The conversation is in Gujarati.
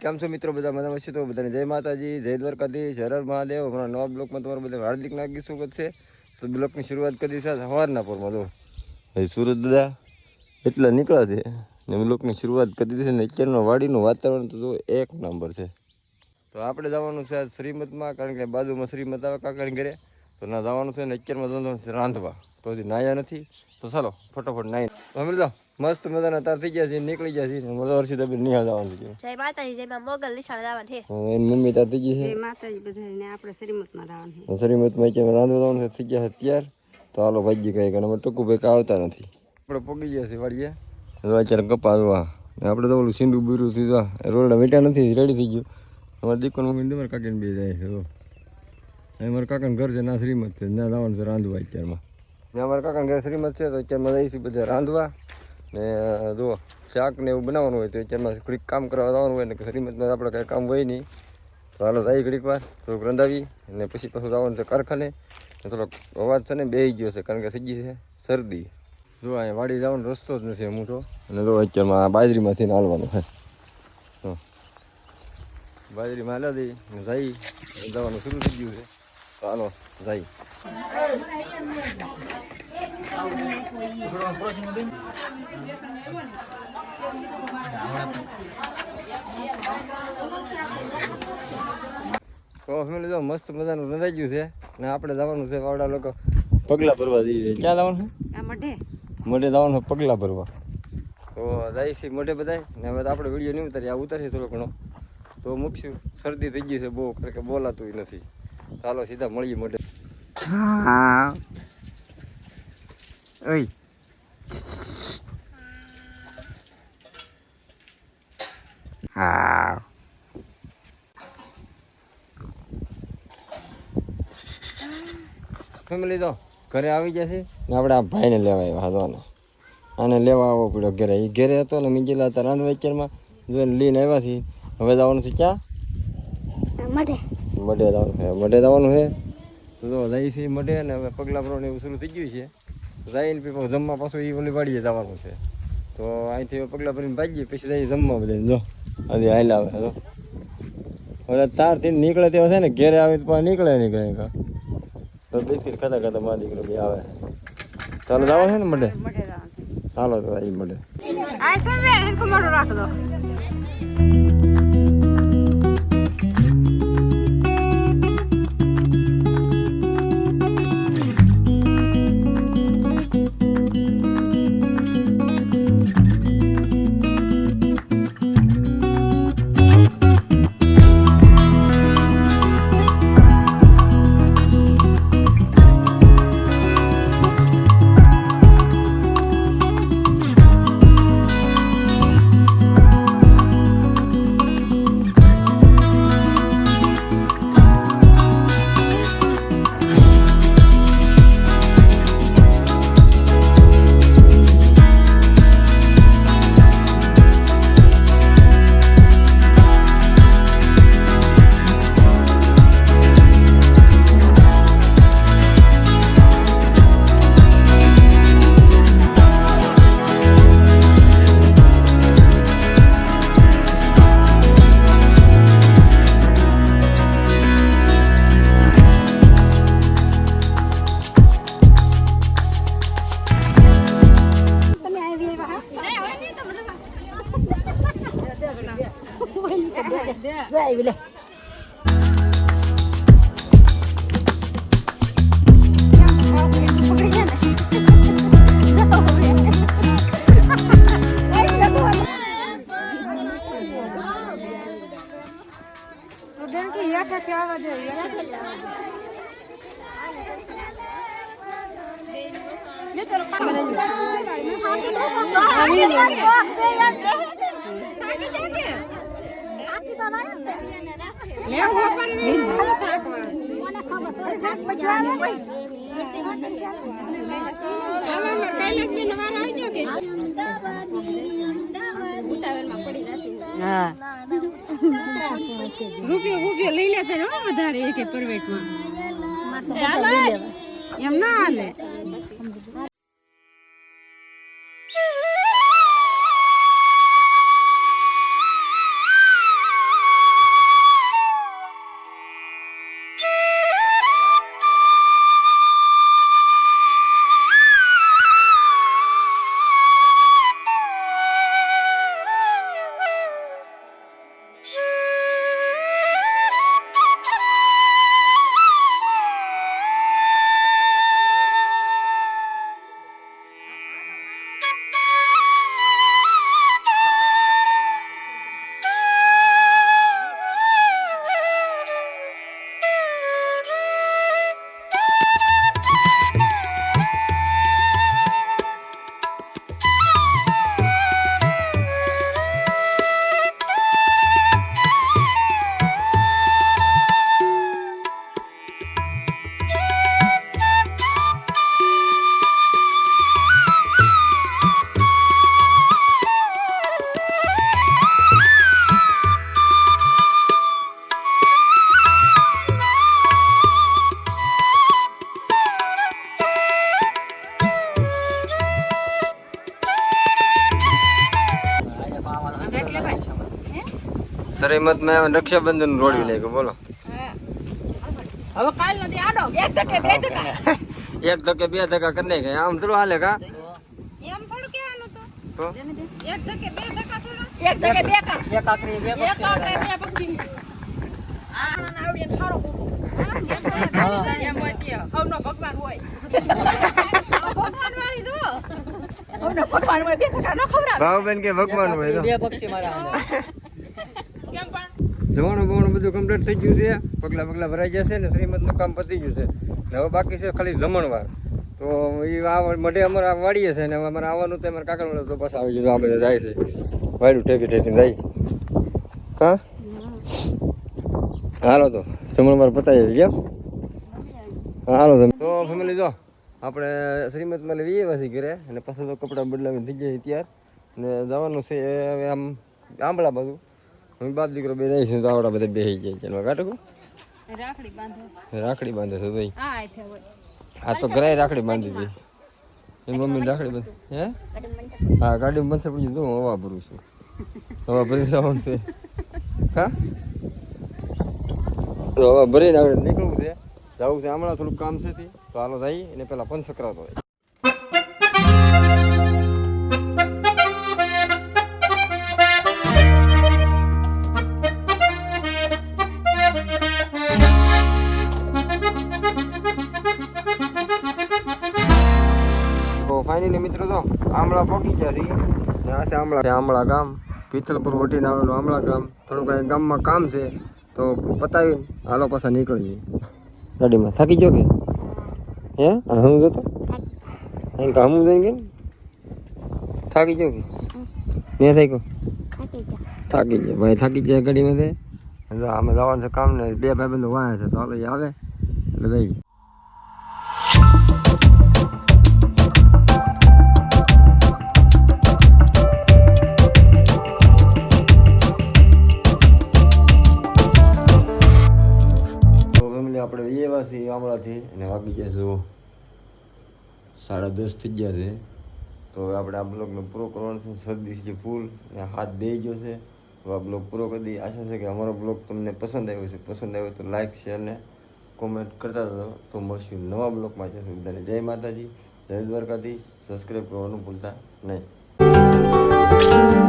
કેમ છો મિત્રો? બધા મજામાં છે તો બધાને જય માતાજી જય દ્વારકાધીશ હરર હર મહાદેવ. હમણાં નવા બ્લોકમાં તમારું બધા હાર્દિક નાગી સ્વાગત છે. તો બ્લોકની શરૂઆત કરી છે સવારના પોરમાં તો. ભાઈ સુરત દાદા એટલા નીકળ્યા છે. ને બ્લોકની શરૂઆત કરી દીધી છે ને અત્યારનું વાડીનું વાતાવરણ તો જો એક નંબર છે. તો આપણે જવાનું છે આજ શ્રીમતમાં કારણ કે બાજુમાં શ્રીમત આવે કાકાની ઘરે. તો ના જવાનું છે ને અત્યારમાં જવાનું છે રાંધવા. તો હજી નાયા નથી. તો ચાલો ફટાફટ નાઈ અમે જાઓ મસ્ત મજાના તાર થઈ ગયા છે નીકળી ગયા છે. મને વર્ષી તબી નિહાળ જવાનું છે. જય માતાજી જય માં મોગલ નિશાળ જવાનું છે. હવે મમ્મી તાર થઈ ગઈ છે. જય માતાજી બધાને આપણે શ્રીમતમાં રહેવાનું છે. શ્રીમતમાં કે રાંધવા જવાનું છે થઈ ગયા છે તૈયાર તો હાલો ભાજી કઈ કારણ અમે ટૂંકું ભાઈ આવતા નથી. આપણે પગી ગયા છે વાડીએ. તો અત્યારે કપા જોવા. આપણે તો ઓલું સીંડું બીરું થઈ જવા રોલડા મીઠા નથી રેડી થઈ ગયું. અમારે દીકરો મમ્મી ને મારા કાકીને બે જાય છે જો. અહીં મારા કાકાનું ઘર છે ના શ્રીમત છે ના જવાનું છે રાંધવા અત્યારમાં. ને અમારા કાકા ઘરે શ્રીમત છે તો અત્યારમાં જઈશું બધા રાંધવા. ને જો શાક ને એવું બનાવવાનું હોય તો અત્યારમાં ઘડીક કામ કરવા જવાનું હોય ને શ્રીમતમાં આપણે કાંઈ કામ હોય નહીં. તો હાલો જાય ઘડીક વાર, થોડુંક રંધાવી અને પછી પાછું જવાનું છે કારખાને. ને થોડોક અવાજ છે ને બેહી ગયો છે, કારણ કે સજી છે શરદી. જો અહીંયા વાડી જવાનો રસ્તો જ નથી હું તો. અને જો અત્યારમાં બાજરીમાંથી હાલવાનું છે. બાજરીમાં હાલ્યા ને જઈ જવાનું શરૂ થઈ ગયું છે. તો હાલો જઈ તો ફેમિલી જો મસ્ત મજાનું રંધાઈ ગયું છે. ને આપણે જવાનું છે વાવડા લોકો. પગલા ભરવા જઈએ ક્યાં જવાનું છે? મઢે. મોઢે જવાનું છે પગલા ભરવા. તો જાય છે મોઢે બધાય. ને હવે તો આપણે વીડિયો નહીં ઉતારીએ આ ઉતારીએ થોડો ઘણો. તો મૂકશું. શરદી થઈ ગઈ છે બહુ કારણ કે બોલાતું નથી. ચાલો સીધા મળીએ મોઢે. હા. ઓય. હા. ફેમિલી તો ઘરે આવી જશે. ને આપણે આ ભાઈને લેવા આવ્યા હતોને આને લેવા આવવો પડ્યો ઘરે. એ ઘરે હતો ને મીંજેલા હતા રાંધ વેચરમાં જોઈને લઈને આવ્યા છીએ. હવે જવાનું છે ક્યાં? મઢે જવાનું છે મઢે જવાનું છે તો જો જઈ છે મઢે ને હવે પગલા ભરવાનું એવું શરૂ થઈ ગયું છે. જઈને પછી જમવા પાછું એ ઓલી વાડીએ જવાનું છે. તો અહીંથી પગલા ભરીને ભાગીએ પછી જઈએ જમવા બધા જો હજી હાલ આવે તો હવે તારથી નીકળે તેવા છે ને ઘેરે આવે તો નીકળે નીકળે તો. બિસ્કીટ ખાતા ખાતા મારા દીકરો બી આવે. ચાલો જવાનું છે ને મઢે? ચાલો તો એ મઢે. આ હેરખું મોઢું રાખ દો હા રૂપિયો રૂપિયો લઈ લેતા ને વધારે એક પરવેટમાં. એમ ના હાલે. સરેમતમાં રક્ષાબંધન રોડવી લાગ્યું બોલો હવે કાલ નથી આડો એક ધકે બે ધકા એક ધકે બે ધક્કા કરી નાખે આમ થોડું હાલે કા એમ થોડું કહેવાનું તો તો એક ધકે બે ધકા થોડા એક ધકે બે કા એક આકરી બે પક્ષી એક આકરી બે પક્ષી આ આવડે ખારો ભગવાન હોય ભગવાન વાળી દો હવનો ભગવાન હોય બે ધકા ન ખવડાવે ભાવબેન કે ભગવાન હોય તો કેમ પણ જવાનું બવાનું બધું કમ્પ્લીટ થઈ ગયું છે. પગલા પગલા ભરાઈ જશે ને શ્રીમદનું કામ પતી ગયું છે. ને હવે બાકી છે ખાલી જમણવાર. તો એ આ મઢે અમારે વાળીએ છે ને અમારે આવવાનું તો અમારે કાકા તો બસ આવી ગયું આ બધા જાય છે. વાયડું ઠેકી ઠેકીને જાય. હા? હાલો તો, જમણવાર પતાવી આવી હા, હાલો તમે તો ફેમિલી જો, આપણે શ્રીમદમાં લઈએ છીએ ઘરે અને પાછા તો કપડાં બદલાવીને થઈ જાય ત્યાર. ને જવાનું છે હવે આમ આંબળા બાજુ. હું બાપ દીકરો બે જાય છે તો આવડા બધા બેસી જાય એમાં કાઢો રાખડી બાંધો. રાખડી બાંધે છે ભાઈ આ તો ઘરે રાખડી બાંધી હતી એ મમ્મી રાખડી બાંધી હે? હા ગાડી બનશે પછી તો હું હવા ભરું છું. હવા ભરી જવાનું છે. હા? તો હવા ભરીને આપણે નીકળવું છે. જવું છે હમણાં થોડુંક કામ છે તો. હાલો જઈએ એને પહેલાં પંચ સકરાતો હોય. આમળા આમળા ગામ, પિત્તલપુર વટીને આવેલું આમળા ગામ. થોડું કાંઈ ગામમાં કામ છે, તો પતાવીને હાલો પાછા નીકળીએ ગાડીમાં. થાકી ગયો કે? હે? હું જતો? અહીં કામ જઈને કે થાકી ગયો કે? મેં થઈ ગયો થાકી ગયો. ભાઈ થાકી ગયા ગાડીમાંથી અને આમાં જવાનું છે કામ ને, બે ભાઈ બંધો વાયા છે, તો હાલો આવે એટલે જઈએ આપણે એવા છીએ હમણાંથી અને વાગી ગયા છો સાડા દસ થઈ ગયા છે. તો હવે આપણે આ બ્લોકને પૂરો કરવાનો છે. શરદી છે ફૂલ અને હાથ બે ગયો છે. તો આ બ્લોગ પૂરો કરી દઈએ. આશા છે કે અમારો બ્લોગ તમને પસંદ આવ્યો છે પસંદ આવ્યો તો લાઇક શેર ને કોમેન્ટ કરતા રહો તો મળશું નવા બ્લોગમાં. જશું બધાને જય માતાજી, જય દ્વારકાધીશ. સબસ્ક્રાઈબ કરવાનું ભૂલતા નહીં.